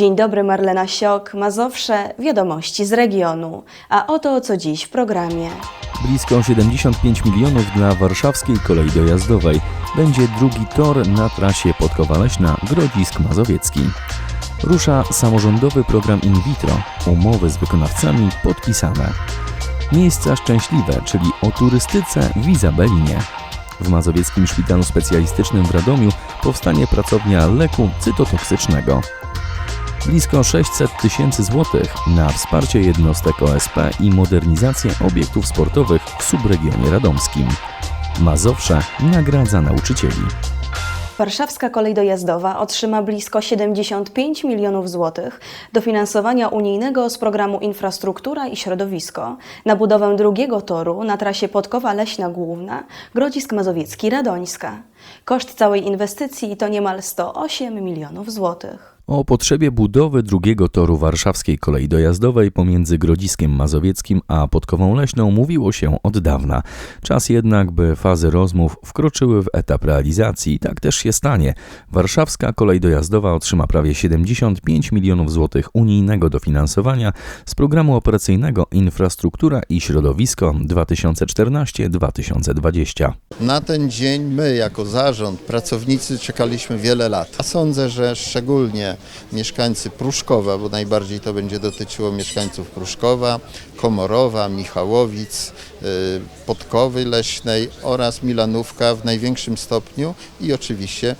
Dzień dobry, Marlena Siok, Mazowsze, wiadomości z regionu. A oto co dziś w programie. Blisko 75 milionów dla warszawskiej kolei dojazdowej. Będzie drugi tor na trasie Podkowa Leśna Grodzisk Mazowiecki. Rusza samorządowy program in vitro. Umowy z wykonawcami podpisane. Miejsca szczęśliwe, czyli o turystyce w Izabelinie. W Mazowieckim Szpitalu Specjalistycznym w Radomiu powstanie pracownia leku cytotoksycznego. Blisko 600 tysięcy złotych na wsparcie jednostek OSP i modernizację obiektów sportowych w subregionie radomskim. Mazowsze nagradza nauczycieli. Warszawska kolej dojazdowa otrzyma blisko 75 milionów złotych dofinansowania unijnego z programu Infrastruktura i Środowisko na budowę drugiego toru na trasie Podkowa Leśna Główna Grodzisk Mazowiecki Radońska. Koszt całej inwestycji to niemal 108 milionów złotych. O potrzebie budowy drugiego toru warszawskiej kolei dojazdowej pomiędzy Grodziskiem Mazowieckim a Podkową Leśną mówiło się od dawna. Czas jednak, by fazy rozmów wkroczyły w etap realizacji. Tak też się stanie. Warszawska kolej dojazdowa otrzyma prawie 75 milionów złotych unijnego dofinansowania z programu operacyjnego Infrastruktura i Środowisko 2014-2020. Na ten dzień my jako zarząd, pracownicy czekaliśmy wiele lat. A sądzę, że szczególnie mieszkańcy Pruszkowa, bo najbardziej to będzie dotyczyło mieszkańców Pruszkowa, Komorowa, Michałowic, y, Podkowy Leśnej oraz Milanówka w największym stopniu i oczywiście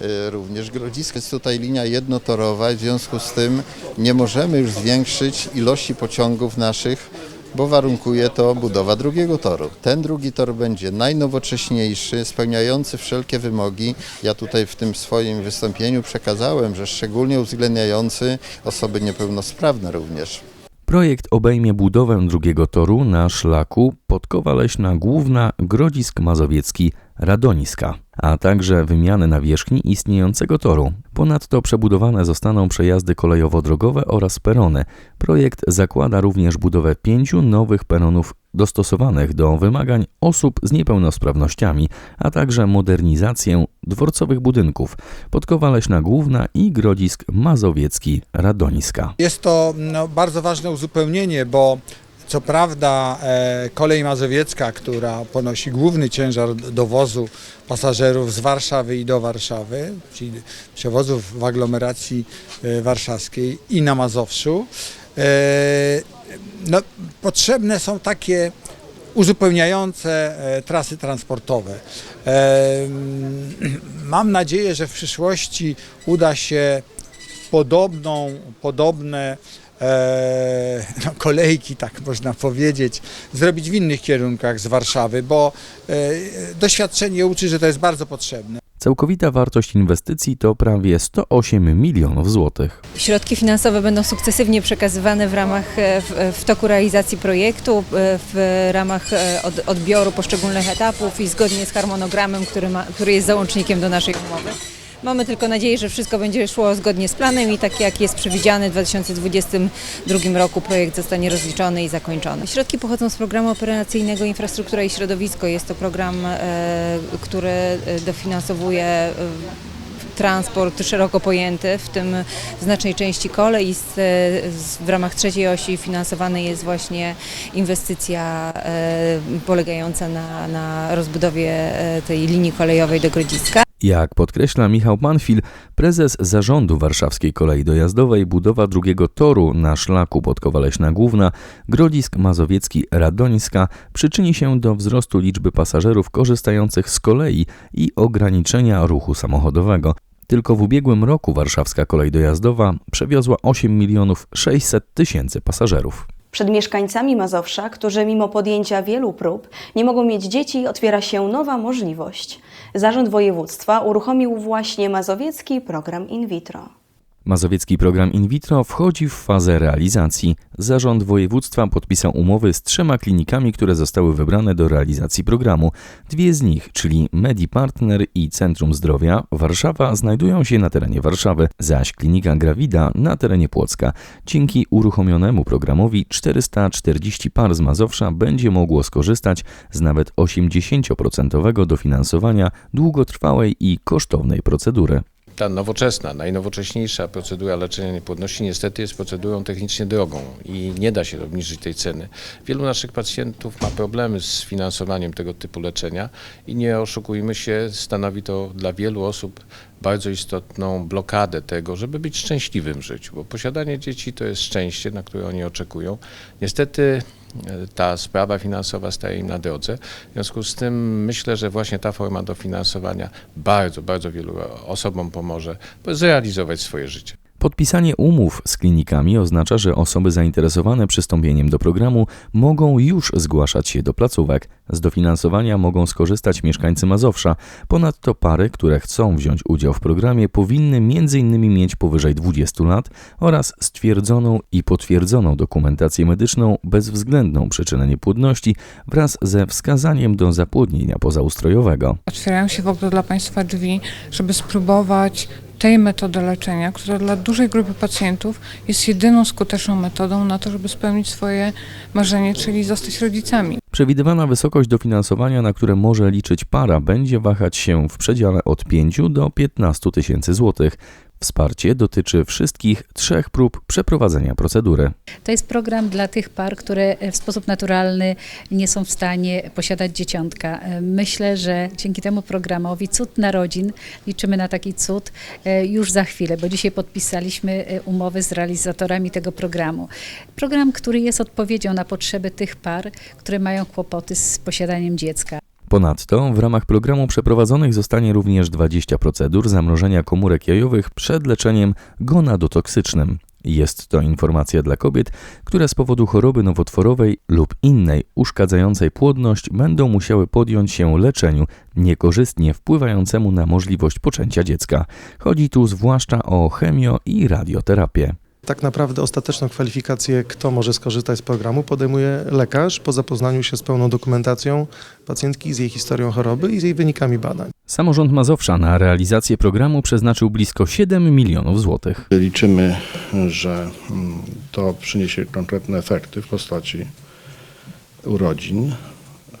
y, również Grodzisk. Jest tutaj linia jednotorowa w związku z tym nie możemy już zwiększyć ilości pociągów naszych bo warunkuje to budowa drugiego toru. Ten drugi tor będzie najnowocześniejszy, spełniający wszelkie wymogi. Ja tutaj w tym swoim wystąpieniu przekazałem, że szczególnie uwzględniający osoby niepełnosprawne również. Projekt obejmie budowę drugiego toru na szlaku Podkowa Leśna Główna Grodzisk Mazowiecki Radońska, a także wymianę nawierzchni istniejącego toru. Ponadto przebudowane zostaną przejazdy kolejowo-drogowe oraz perony. Projekt zakłada również budowę pięciu nowych peronów dostosowanych do wymagań osób z niepełnosprawnościami, a także modernizację dworcowych budynków Podkowa Leśna Główna i Grodzisk Mazowiecki Radońska. Jest to no, bardzo ważne uzupełnienie, bo co prawda e, kolej mazowiecka, która ponosi główny ciężar dowozu pasażerów z Warszawy i do Warszawy, czyli przewozów w aglomeracji e, warszawskiej i na Mazowszu, e, no, potrzebne są takie uzupełniające trasy transportowe. Mam nadzieję, że w przyszłości uda się podobną, podobne no, kolejki, tak można powiedzieć, zrobić w innych kierunkach z Warszawy, bo e, doświadczenie uczy, że to jest bardzo potrzebne. Całkowita wartość inwestycji to prawie 108 milionów złotych. Środki finansowe będą sukcesywnie przekazywane w ramach, e, w, w toku realizacji projektu, e, w ramach e, od, odbioru poszczególnych etapów i zgodnie z harmonogramem, który, ma, który jest załącznikiem do naszej umowy. Mamy tylko nadzieję, że wszystko będzie szło zgodnie z planem i tak jak jest przewidziane w 2022 roku projekt zostanie rozliczony i zakończony. Środki pochodzą z programu operacyjnego Infrastruktura i Środowisko. Jest to program, e, który e, dofinansowuje e, transport szeroko pojęty, w tym w znacznej części kolej w ramach trzeciej osi finansowana jest właśnie inwestycja polegająca na, na rozbudowie tej linii kolejowej do Grodziska. Jak podkreśla Michał Panfil, prezes zarządu Warszawskiej Kolei Dojazdowej, budowa drugiego toru na szlaku Podkowa Leśna Główna, Grodzisk Mazowiecki Radońska przyczyni się do wzrostu liczby pasażerów korzystających z kolei i ograniczenia ruchu samochodowego. Tylko w ubiegłym roku Warszawska Kolej Dojazdowa przewiozła 8 milionów 600 tysięcy pasażerów. Przed mieszkańcami Mazowsza, którzy mimo podjęcia wielu prób nie mogą mieć dzieci, otwiera się nowa możliwość. Zarząd województwa uruchomił właśnie mazowiecki program in vitro. Mazowiecki program in vitro wchodzi w fazę realizacji. Zarząd województwa podpisał umowy z trzema klinikami, które zostały wybrane do realizacji programu. Dwie z nich, czyli MediPartner i Centrum Zdrowia Warszawa, znajdują się na terenie Warszawy, zaś klinika Gravida na terenie Płocka. Dzięki uruchomionemu programowi 440 par z Mazowsza będzie mogło skorzystać z nawet 80% dofinansowania długotrwałej i kosztownej procedury. Ta nowoczesna, najnowocześniejsza procedura leczenia niepłodności niestety jest procedurą technicznie drogą i nie da się obniżyć tej ceny. Wielu naszych pacjentów ma problemy z finansowaniem tego typu leczenia i nie oszukujmy się, stanowi to dla wielu osób bardzo istotną blokadę tego, żeby być szczęśliwym w życiu, bo posiadanie dzieci to jest szczęście, na które oni oczekują. Niestety e, ta sprawa finansowa staje im na drodze. W związku z tym myślę, że właśnie ta forma dofinansowania bardzo, bardzo wielu osobom pomoże zrealizować swoje życie. Podpisanie umów z klinikami oznacza, że osoby zainteresowane przystąpieniem do programu mogą już zgłaszać się do placówek. Z dofinansowania mogą skorzystać mieszkańcy Mazowsza. Ponadto pary, które chcą wziąć udział w programie, powinny m.in. mieć powyżej 20 lat oraz stwierdzoną i potwierdzoną dokumentację medyczną bezwzględną przyczynę niepłodności wraz ze wskazaniem do zapłodnienia pozaustrojowego. Otwierają się w ogóle dla Państwa drzwi, żeby spróbować tej metody leczenia, która dla dużej grupy pacjentów jest jedyną skuteczną metodą na to, żeby spełnić swoje marzenie, czyli zostać rodzicami. Przewidywana wysokość dofinansowania, na które może liczyć para, będzie wahać się w przedziale od 5 do 15 tysięcy złotych. Wsparcie dotyczy wszystkich trzech prób przeprowadzenia procedury. To jest program dla tych par, które w sposób naturalny nie są w stanie posiadać dzieciątka. Myślę, że dzięki temu programowi Cud Narodzin, liczymy na taki cud e, już za chwilę, bo dzisiaj podpisaliśmy e, umowy z realizatorami tego programu. Program, który jest odpowiedzią na potrzeby tych par, które mają kłopoty z posiadaniem dziecka. Ponadto w ramach programu przeprowadzonych zostanie również 20 procedur zamrożenia komórek jajowych przed leczeniem gonadotoksycznym. Jest to informacja dla kobiet, które z powodu choroby nowotworowej lub innej uszkadzającej płodność będą musiały podjąć się leczeniu niekorzystnie wpływającemu na możliwość poczęcia dziecka. Chodzi tu zwłaszcza o chemio i radioterapię. Tak naprawdę ostateczną kwalifikację, kto może skorzystać z programu, podejmuje lekarz po zapoznaniu się z pełną dokumentacją pacjentki, z jej historią choroby i z jej wynikami badań. Samorząd Mazowsza na realizację programu przeznaczył blisko 7 milionów złotych. Liczymy, że mm, to przyniesie konkretne efekty w postaci urodzin.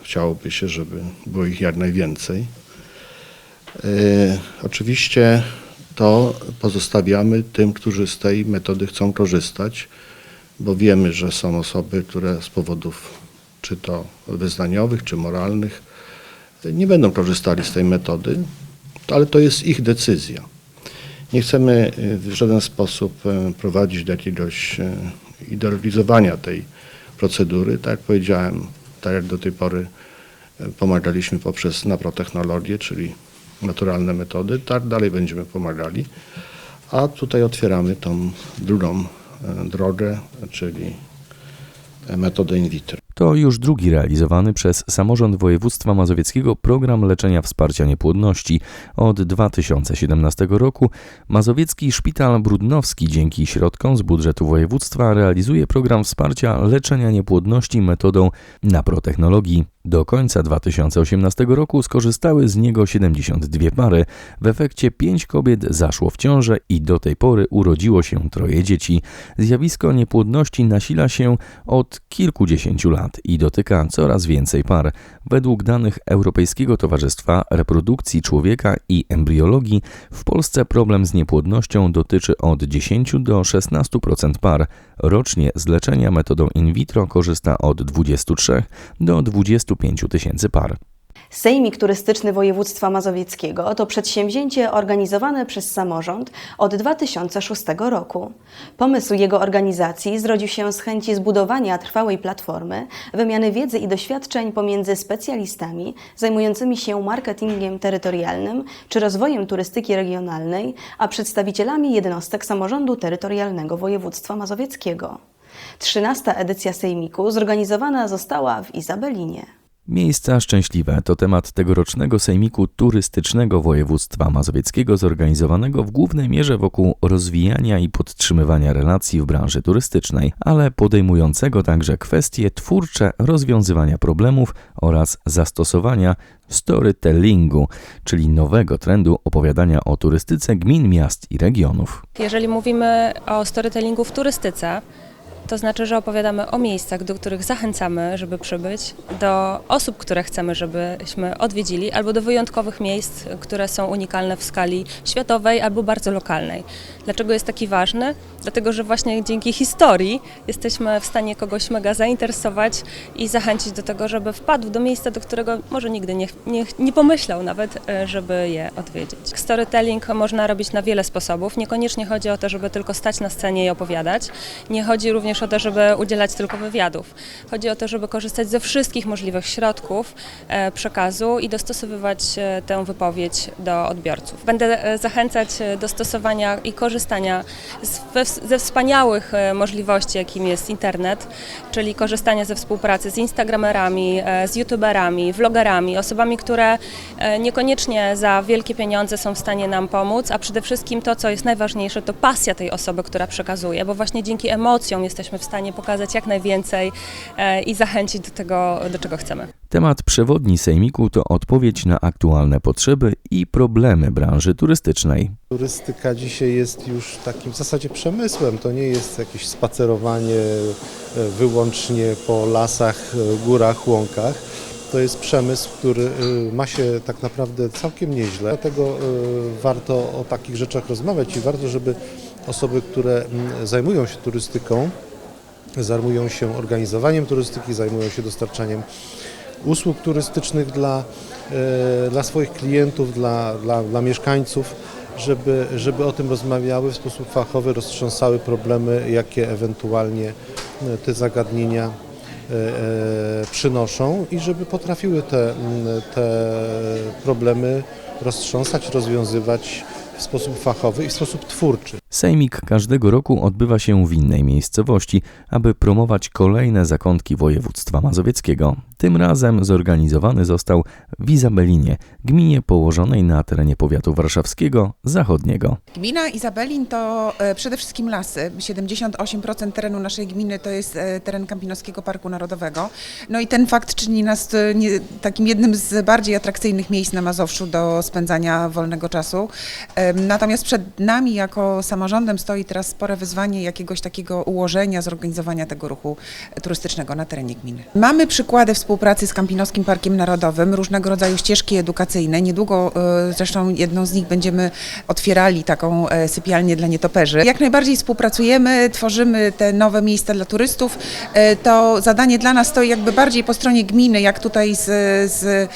Chciałoby się, żeby było ich jak najwięcej. Yy, Oczywiście to pozostawiamy tym, którzy z tej metody chcą korzystać, bo wiemy, że są osoby, które z powodów czy to wyznaniowych, czy moralnych nie będą korzystali z tej metody, ale to jest ich decyzja. Nie chcemy y, w żaden sposób y, prowadzić do jakiegoś y, ideologizowania tej procedury. Tak jak powiedziałem, tak jak do tej pory pomagaliśmy poprzez naprotechnologię, czyli naturalne metody, tak dalej będziemy pomagali. A tutaj otwieramy tą drugą y, drogę, czyli metodę in vitro. To już drugi realizowany przez samorząd województwa mazowieckiego program leczenia wsparcia niepłodności. Od 2017 roku Mazowiecki Szpital Brudnowski dzięki środkom z budżetu województwa realizuje program wsparcia leczenia niepłodności metodą naprotechnologii. Do końca 2018 roku skorzystały z niego 72 pary. W efekcie 5 kobiet zaszło w ciążę i do tej pory urodziło się troje dzieci. Zjawisko niepłodności nasila się od kilkudziesięciu lat i dotyka coraz więcej par. Według danych Europejskiego Towarzystwa Reprodukcji Człowieka i Embriologii w Polsce problem z niepłodnością dotyczy od 10 do 16% par. Rocznie z leczenia metodą in vitro korzysta od 23 do 25 tysięcy par. Sejmik Turystyczny Województwa Mazowieckiego to przedsięwzięcie organizowane przez samorząd od 2006 roku. Pomysł jego organizacji zrodził się z chęci zbudowania trwałej platformy, wymiany wiedzy i doświadczeń pomiędzy specjalistami zajmującymi się marketingiem terytorialnym czy rozwojem turystyki regionalnej, a przedstawicielami jednostek samorządu terytorialnego województwa mazowieckiego. 13. edycja Sejmiku zorganizowana została w Izabelinie. Miejsca szczęśliwe to temat tegorocznego sejmiku turystycznego województwa mazowieckiego zorganizowanego w głównej mierze wokół rozwijania i podtrzymywania relacji w branży turystycznej, ale podejmującego także kwestie twórcze rozwiązywania problemów oraz zastosowania storytellingu, czyli nowego trendu opowiadania o turystyce gmin, miast i regionów. Jeżeli mówimy o storytellingu w turystyce, To znaczy, że opowiadamy o miejscach, do których zachęcamy, żeby przybyć, do osób, które chcemy, żebyśmy odwiedzili, albo do wyjątkowych miejsc, które są unikalne w skali światowej albo bardzo lokalnej. Dlaczego jest taki ważny? Dlatego, że właśnie dzięki historii jesteśmy w stanie kogoś mega zainteresować i zachęcić do tego, żeby wpadł do miejsca, do którego może nigdy nie, nie, nie pomyślał nawet, e, żeby je odwiedzić. Storytelling można robić na wiele sposobów. Niekoniecznie chodzi o to, żeby tylko stać na scenie i opowiadać. Nie chodzi również o to, żeby udzielać tylko wywiadów. Chodzi o to, żeby korzystać ze wszystkich możliwych środków e, przekazu i dostosowywać e, tę wypowiedź do odbiorców. Będę e, zachęcać do stosowania i korzystania ze wspaniałych możliwości, jakim jest internet, czyli korzystania ze współpracy z instagramerami, z youtuberami, vlogerami, osobami, które niekoniecznie za wielkie pieniądze są w stanie nam pomóc, a przede wszystkim to, co jest najważniejsze, to pasja tej osoby, która przekazuje, bo właśnie dzięki emocjom jesteśmy w stanie pokazać jak najwięcej e, i zachęcić do tego, do czego chcemy. Temat przewodni Sejmiku to odpowiedź na aktualne potrzeby i problemy branży turystycznej. Turystyka dzisiaj jest już takim w zasadzie przemysłem. To nie jest jakieś spacerowanie e, wyłącznie po lasach, e, górach, łąkach. To jest przemysł, który ma się tak naprawdę całkiem nieźle. Dlatego warto o takich rzeczach rozmawiać i warto, żeby osoby, które zajmują się turystyką, zajmują się organizowaniem turystyki, zajmują się dostarczaniem usług turystycznych dla, e, dla swoich klientów, dla, dla, dla mieszkańców, żeby, żeby o tym rozmawiały w sposób fachowy, roztrząsały problemy, jakie ewentualnie e, te zagadnienia e, przynoszą i żeby potrafiły te, te problemy roztrząsać, rozwiązywać w sposób fachowy i w sposób twórczy. Sejmik każdego roku odbywa się w innej miejscowości, aby promować kolejne zakątki województwa mazowieckiego. Tym razem zorganizowany został w Izabelinie, gminie położonej na terenie powiatu warszawskiego zachodniego. Gmina Izabelin to e, przede wszystkim lasy. 78% terenu naszej gminy to jest e, teren Kampinoskiego Parku Narodowego. No i ten fakt czyni nas e, takim jednym z bardziej atrakcyjnych miejsc na Mazowszu do spędzania wolnego czasu. Natomiast przed nami jako samorządem stoi teraz spore wyzwanie jakiegoś takiego ułożenia, zorganizowania tego ruchu turystycznego na terenie gminy. Mamy przykłady współpracy z Kampinoskim Parkiem Narodowym, różnego rodzaju ścieżki edukacyjne. Niedługo e, zresztą jedną z nich będziemy otwierali taką e, sypialnię dla nietoperzy. Jak najbardziej współpracujemy, tworzymy te nowe miejsca dla turystów. E, To zadanie dla nas stoi jakby bardziej po stronie gminy, jak tutaj z, z,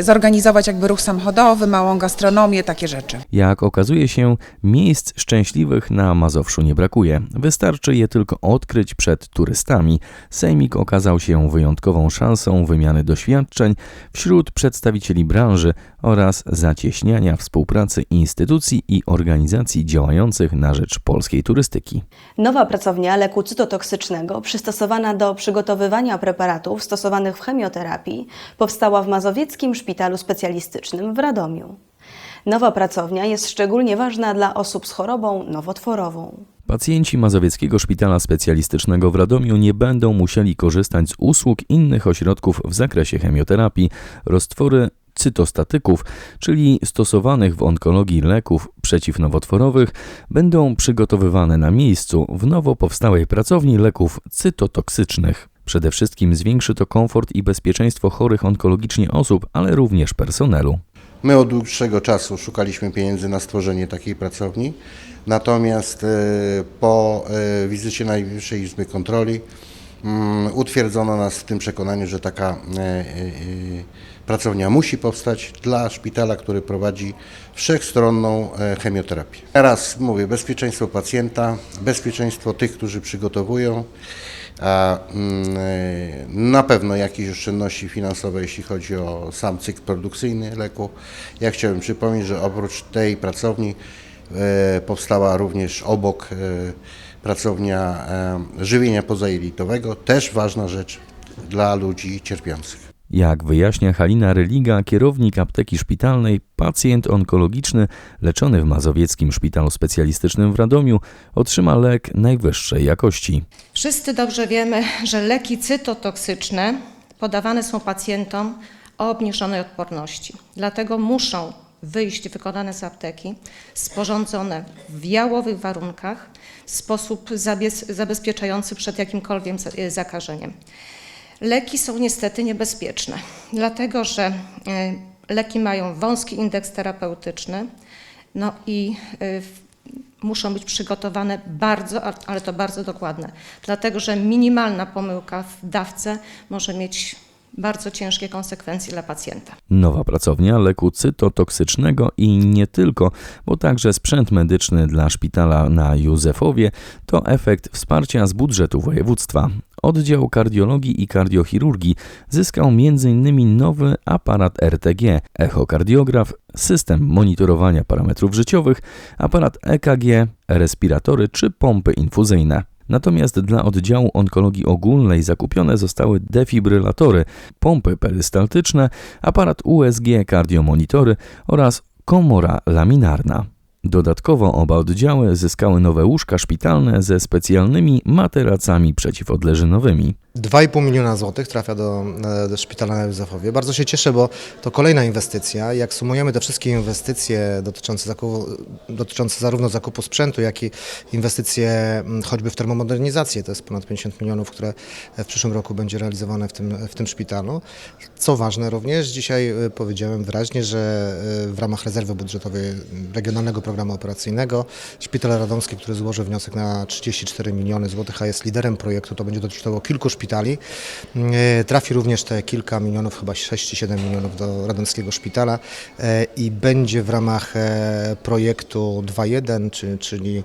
zorganizować jakby ruch samochodowy, małą gastronomię, takie rzeczy. Jak okazuje się, miejsc szczęśliwych na Mazowszu nie brakuje. Wystarczy je tylko odkryć przed turystami. Sejmik okazał się wyjątkową szansą wymiany doświadczeń wśród przedstawicieli branży oraz zacieśniania współpracy instytucji i organizacji działających na rzecz polskiej turystyki. Nowa pracownia leku cytotoksycznego przystosowana do przygotowywania preparatów stosowanych w chemioterapii powstała w Mazowieckim Szpitalu Specjalistycznym w Radomiu. Nowa pracownia jest szczególnie ważna dla osób z chorobą nowotworową. Pacjenci Mazowieckiego Szpitala Specjalistycznego w Radomiu nie będą musieli korzystać z usług innych ośrodków w zakresie chemioterapii. Roztwory cytostatyków, czyli stosowanych w onkologii leków przeciwnowotworowych, będą przygotowywane na miejscu w nowo powstałej pracowni leków cytotoksycznych. Przede wszystkim zwiększy to komfort i bezpieczeństwo chorych onkologicznie osób, ale również personelu. My od dłuższego czasu szukaliśmy pieniędzy na stworzenie takiej pracowni, natomiast e, po e, wizycie Najwyższej Izby Kontroli mm, utwierdzono nas w tym przekonaniu, że taka e, pracownia musi powstać dla szpitala, który prowadzi wszechstronną chemioterapię. Teraz mówię bezpieczeństwo pacjenta, bezpieczeństwo tych, którzy przygotowują, a mm, na pewno jakieś oszczędności finansowe, jeśli chodzi o sam cykl produkcyjny leku. Ja chciałbym przypomnieć, że oprócz tej pracowni powstała również obok e, pracownia e, żywienia pozajelitowego, też ważna rzecz dla ludzi cierpiących. Jak wyjaśnia Halina Religa, kierownik apteki szpitalnej, pacjent onkologiczny leczony w Mazowieckim Szpitalu Specjalistycznym w Radomiu otrzyma lek najwyższej jakości. Wszyscy dobrze wiemy, że leki cytotoksyczne podawane są pacjentom o obniżonej odporności. Dlatego muszą wyjść wykonane z apteki, sporządzone w jałowych warunkach, w sposób zabezpieczający przed jakimkolwiek e, zakażeniem. Leki są niestety niebezpieczne, dlatego że e, leki mają wąski indeks terapeutyczny, no i e, muszą być przygotowane bardzo, ale to bardzo dokładne, dlatego że minimalna pomyłka w dawce może mieć bardzo ciężkie konsekwencje dla pacjenta. Nowa pracownia leku cytotoksycznego i nie tylko, bo także sprzęt medyczny dla szpitala na Józefowie to efekt wsparcia z budżetu województwa. Oddział kardiologii i kardiochirurgii zyskał m.in. nowy aparat RTG, echokardiograf, system monitorowania parametrów życiowych, aparat EKG, respiratory czy pompy infuzyjne. Natomiast dla oddziału onkologii ogólnej zakupione zostały defibrylatory, pompy perystaltyczne, aparat USG kardiomonitory oraz komora laminarna. Dodatkowo oba oddziały zyskały nowe łóżka szpitalne ze specjalnymi materacami przeciwodleżynowymi. 2,5 miliona złotych trafia do, e, do szpitala na Józefowie. Bardzo się cieszę, bo to kolejna inwestycja. Jak sumujemy te wszystkie inwestycje dotyczące, zakupu, dotyczące zarówno zakupu sprzętu, jak i inwestycje choćby w termomodernizację, to jest ponad 50 milionów, które w przyszłym roku będzie realizowane w tym, w tym szpitalu. Co ważne również, dzisiaj e, powiedziałem wyraźnie, że e, w ramach rezerwy budżetowej Regionalnego Programu Operacyjnego Szpital Radomski, który złoży wniosek na 34 miliony złotych, a jest liderem projektu, to będzie dotyczyło kilku szpitali. E, Trafi również te kilka milionów, chyba 6 czy 7 milionów do Radomskiego Szpitala e, i będzie w ramach e, projektu 2.1, czy, czyli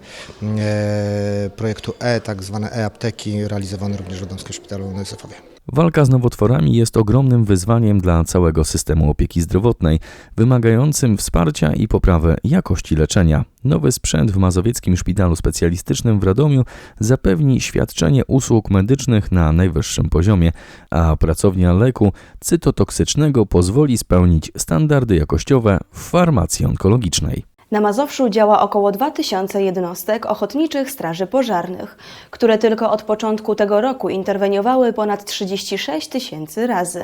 projektu E, tak zwane e-apteki, realizowany również w Radomskim Szpitalu Józefowie. Walka z nowotworami jest ogromnym wyzwaniem dla całego systemu opieki zdrowotnej, wymagającym wsparcia i poprawy jakości leczenia. Nowy sprzęt w Mazowieckim Szpitalu Specjalistycznym w Radomiu zapewni świadczenie usług medycznych na najwyższym poziomie, a pracownia leku cytotoksycznego pozwoli spełnić standardy jakościowe w farmacji onkologicznej. Na Mazowszu działa około 2000 jednostek ochotniczych straży pożarnych, które tylko od początku tego roku interweniowały ponad 36 tysięcy razy.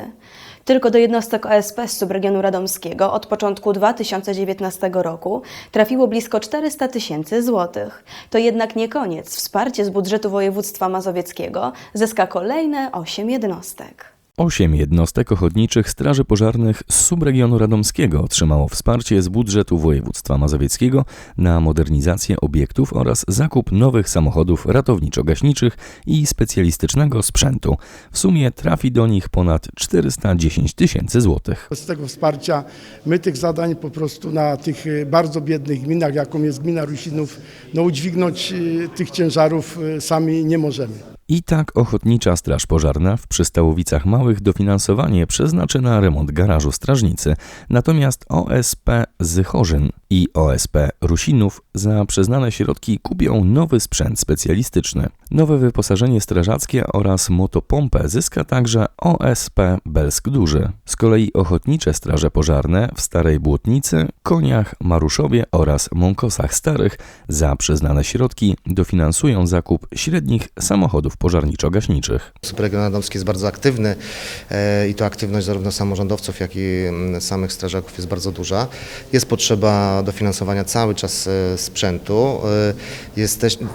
Tylko do jednostek OSP z subregionu radomskiego od początku 2019 roku trafiło blisko 400 tysięcy złotych. To jednak nie koniec. Wsparcie z budżetu województwa mazowieckiego zyska kolejne 8 jednostek. Osiem jednostek ochotniczych straży pożarnych z subregionu radomskiego otrzymało wsparcie z budżetu województwa mazowieckiego na modernizację obiektów oraz zakup nowych samochodów ratowniczo-gaśniczych i specjalistycznego sprzętu. W sumie trafi do nich ponad 410 tysięcy złotych. Z tego wsparcia my tych zadań po prostu na tych y, bardzo biednych gminach, jaką jest gmina Rusinów, no udźwignąć y, tych ciężarów y, sami nie możemy. I tak Ochotnicza Straż Pożarna w Przystałowicach Małych dofinansowanie przeznaczy na remont garażu strażnicy, natomiast OSP Zychorzyn i OSP Rusinów za przyznane środki kupią nowy sprzęt specjalistyczny. Nowe wyposażenie strażackie oraz motopompę zyska także OSP Belsk Duży. Z kolei Ochotnicze Straże Pożarne w Starej Błotnicy, Koniach, Maruszowie oraz Mąkosach Starych za przyznane środki dofinansują zakup średnich samochodów pożarniczo-gaśniczych. Subregion Radomski jest bardzo aktywny e, i to aktywność zarówno samorządowców, jak i mm, samych strażaków jest bardzo duża. Jest potrzeba dofinansowania cały czas e, sprzętu. E,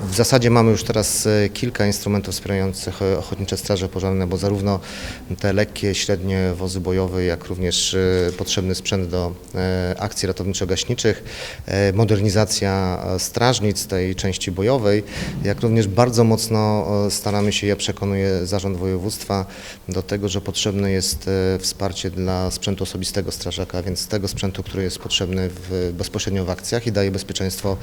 w zasadzie mamy już teraz kilka instrumentów wspierających ochotnicze straże pożarne, bo zarówno te lekkie, średnie wozy bojowe, jak również potrzebny sprzęt do akcji ratowniczo-gaśniczych, modernizacja strażnic tej części bojowej, jak również bardzo mocno staramy się, ja przekonuję Zarząd Województwa do tego, że potrzebne jest e, wsparcie dla sprzętu osobistego strażaka, więc tego sprzętu, który jest potrzebny w, bezpośrednio w akcjach i daje bezpieczeństwo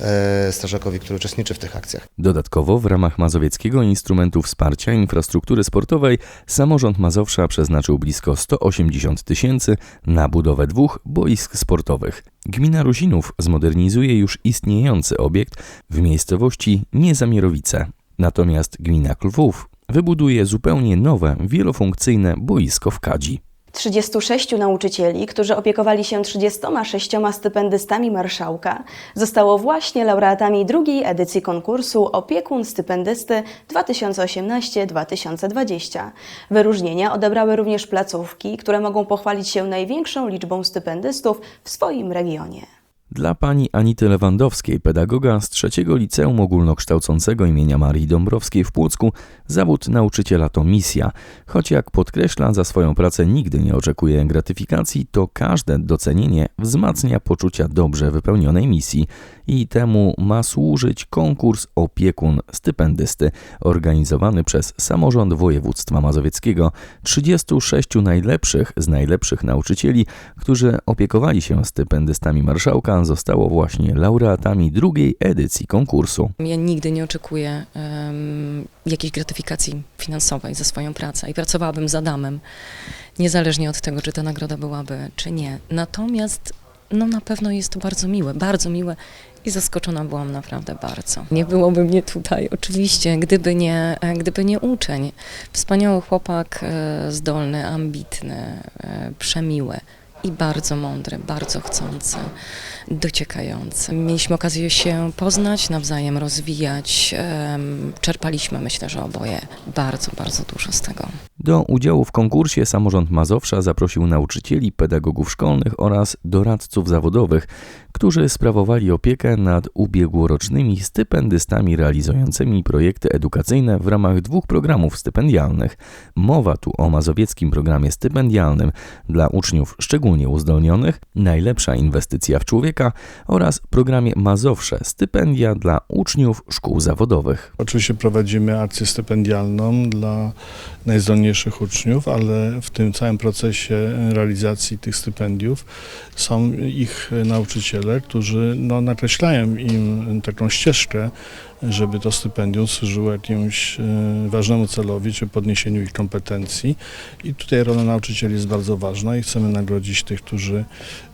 e, strażakowi, który uczestniczy w tych akcjach. Dodatkowo w ramach Mazowieckiego Instrumentu Wsparcia Infrastruktury Sportowej samorząd Mazowsza przeznaczył blisko 180 tysięcy na budowę dwóch boisk sportowych. Gmina Rusinów zmodernizuje już istniejący obiekt w miejscowości Niezamierowice. Natomiast gmina Klwów wybuduje zupełnie nowe, wielofunkcyjne boisko w Kadzi. 36 nauczycieli, którzy opiekowali się 36 stypendystami marszałka, zostało właśnie laureatami drugiej edycji konkursu Opiekun Stypendysty 2018-2020. Wyróżnienia odebrały również placówki, które mogą pochwalić się największą liczbą stypendystów w swoim regionie. Dla pani Anity Lewandowskiej, pedagoga z trzeciego liceum ogólnokształcącego imienia Marii Dąbrowskiej w Płocku, zawód nauczyciela to misja. Choć jak podkreśla, za swoją pracę nigdy nie oczekuje gratyfikacji, to każde docenienie wzmacnia poczucia dobrze wypełnionej misji. I temu ma służyć konkurs Opiekun Stypendysty, organizowany przez samorząd województwa mazowieckiego. 36 najlepszych z najlepszych nauczycieli, którzy opiekowali się stypendystami marszałka, zostało właśnie laureatami drugiej edycji konkursu. Ja nigdy nie oczekuję um, jakiejś gratyfikacji finansowej za swoją pracę i pracowałabym za damem, niezależnie od tego, czy ta nagroda byłaby, czy nie. Natomiast no na pewno jest to bardzo miłe, bardzo miłe i zaskoczona byłam naprawdę bardzo. Nie byłoby mnie tutaj, oczywiście, gdyby nie, gdyby nie uczeń. Wspaniały chłopak, e, zdolny, ambitny, e, przemiły i bardzo mądry, bardzo chcący, dociekający. Mieliśmy okazję się poznać, nawzajem rozwijać. Czerpaliśmy, myślę, że oboje bardzo, bardzo dużo z tego. Do udziału w konkursie samorząd Mazowsza zaprosił nauczycieli, pedagogów szkolnych oraz doradców zawodowych, którzy sprawowali opiekę nad ubiegłorocznymi stypendystami realizującymi projekty edukacyjne w ramach dwóch programów stypendialnych. Mowa tu o mazowieckim programie stypendialnym dla uczniów szczególnie uzdolnionych, najlepsza inwestycja w człowieka oraz programie Mazowsze stypendia dla uczniów szkół zawodowych. Oczywiście prowadzimy akcję stypendialną dla najzdolniejszych uczniów, ale w tym całym procesie realizacji tych stypendiów są ich nauczyciele, którzy no, nakreślają im taką ścieżkę, żeby to stypendium służyło jakiemuś e, ważnemu celowi, czy podniesieniu ich kompetencji. I tutaj rola nauczycieli jest bardzo ważna i chcemy nagrodzić tych, którzy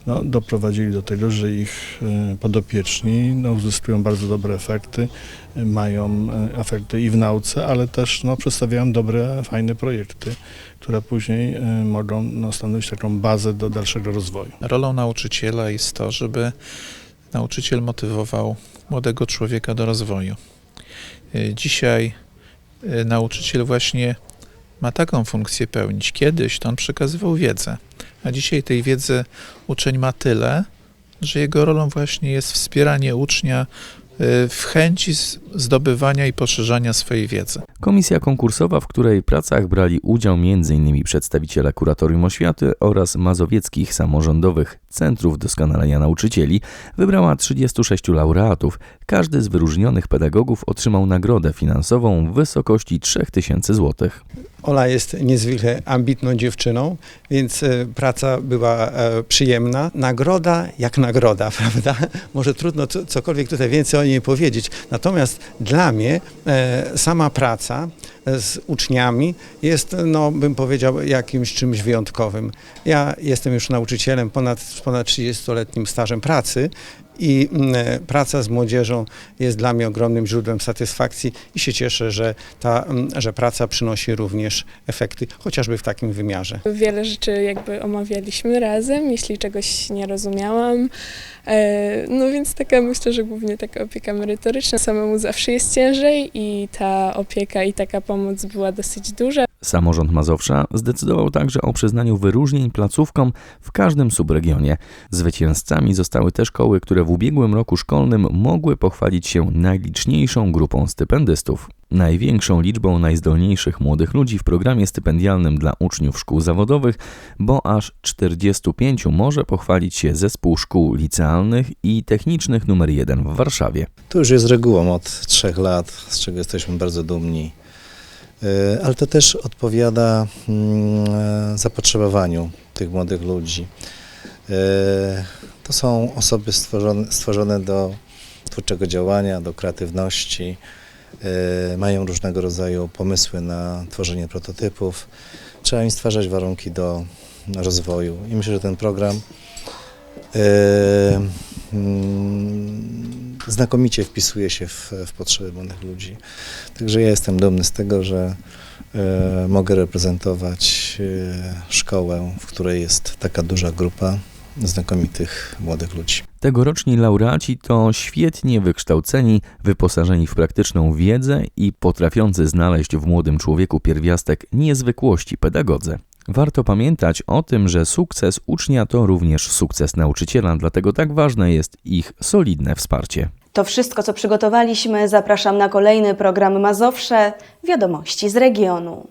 no, doprowadzili do tego, że ich e, podopieczni no, uzyskują bardzo dobre efekty, mają e, efekty i w nauce, ale też no, przedstawiają dobre, fajne projekty, które później e, mogą no, stanowić taką bazę do dalszego rozwoju. Rolą nauczyciela jest to, żeby nauczyciel motywował młodego człowieka do rozwoju. Y, Dzisiaj y, nauczyciel właśnie ma taką funkcję pełnić. Kiedyś to on przekazywał wiedzę, a dzisiaj tej wiedzy uczeń ma tyle, że jego rolą właśnie jest wspieranie ucznia w chęci zdobywania i poszerzania swojej wiedzy. Komisja konkursowa, w której pracach brali udział m.in. przedstawiciele Kuratorium Oświaty oraz mazowieckich samorządowych centrów doskonalenia nauczycieli, wybrała 36 laureatów. Każdy z wyróżnionych pedagogów otrzymał nagrodę finansową w wysokości 3000 zł. Ola jest niezwykle ambitną dziewczyną, więc e, praca była e, przyjemna. Nagroda jak nagroda, prawda? Może trudno co, cokolwiek tutaj więcej o niej powiedzieć. Natomiast dla mnie e, sama praca z uczniami jest, no bym powiedział, jakimś czymś wyjątkowym. Ja jestem już nauczycielem ponad, ponad 30-letnim stażem pracy i mm, e, praca z młodzieżą jest dla mnie ogromnym źródłem satysfakcji i się cieszę, że ta, mm, że praca przynosi również efekty, chociażby w takim wymiarze. Wiele rzeczy jakby omawialiśmy razem, jeśli czegoś nie rozumiałam. E, No więc taka myślę, że głównie taka opieka merytoryczna. Samemu zawsze jest ciężej i ta opieka i taka pomoc była dosyć duża. Samorząd Mazowsza zdecydował także o przyznaniu wyróżnień placówkom w każdym subregionie. Zwycięzcami zostały te szkoły, które w ubiegłym roku szkolnym mogły pochwalić się najliczniejszą grupą stypendystów. Największą liczbą najzdolniejszych młodych ludzi w programie stypendialnym dla uczniów szkół zawodowych, bo aż 45 może pochwalić się zespół szkół licealnych i technicznych numer 1 w Warszawie. To już jest regułą od trzech lat, z czego jesteśmy bardzo dumni. E, Ale to też odpowiada mm, zapotrzebowaniu tych młodych ludzi. E, To są osoby stworzone, stworzone do twórczego działania, do kreatywności, e, mają różnego rodzaju pomysły na tworzenie prototypów. Trzeba im stwarzać warunki do rozwoju. I myślę, że ten program znakomicie wpisuje się w, w potrzeby młodych ludzi. Także ja jestem dumny z tego, że e, mogę reprezentować e, szkołę, w której jest taka duża grupa znakomitych młodych ludzi. Tegoroczni laureaci to świetnie wykształceni, wyposażeni w praktyczną wiedzę i potrafiący znaleźć w młodym człowieku pierwiastek niezwykłości pedagodze. Warto pamiętać o tym, że sukces ucznia to również sukces nauczyciela, dlatego tak ważne jest ich solidne wsparcie. To wszystko, co przygotowaliśmy. Zapraszam na kolejny program Mazowsze Wiadomości z regionu.